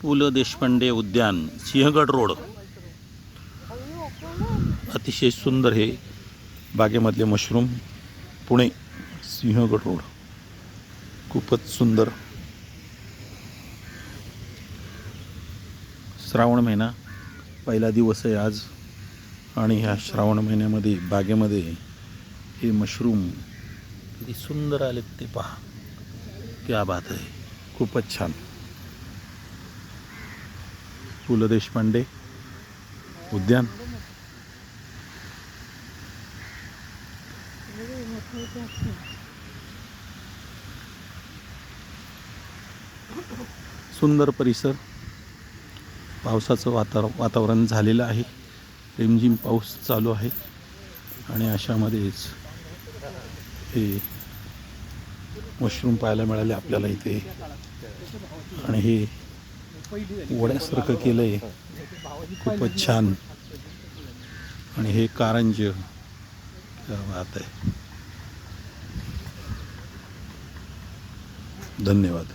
पु ल देशपांडे उद्यान सिंहगड रोड. अतिशय सुंदर हे बागेमधले मशरूम पुणे सिंहगड रोड. खूपच सुंदर. श्रावण महिना पहिला दिवस आहे आज आणि ह्या श्रावण महिन्यामध्ये बागेमध्ये हे मशरूम किती सुंदर आलेत ते पहा. क्या बात आहे. खूपच छान. पु ल देशपांडे. उद्यान. सुंदर परिसर. पावसाचं वाता वातावरण झालेलं आहे. रिमझिम पाऊस चालू आहे. आणि अशामध्येच हे मशरूम पाहायला मिळाले आपल्याला इथे. आणि हे वड्यासारखं केलं आहे खूपच छान. आणि हे कारंज राहत आहे. धन्यवाद.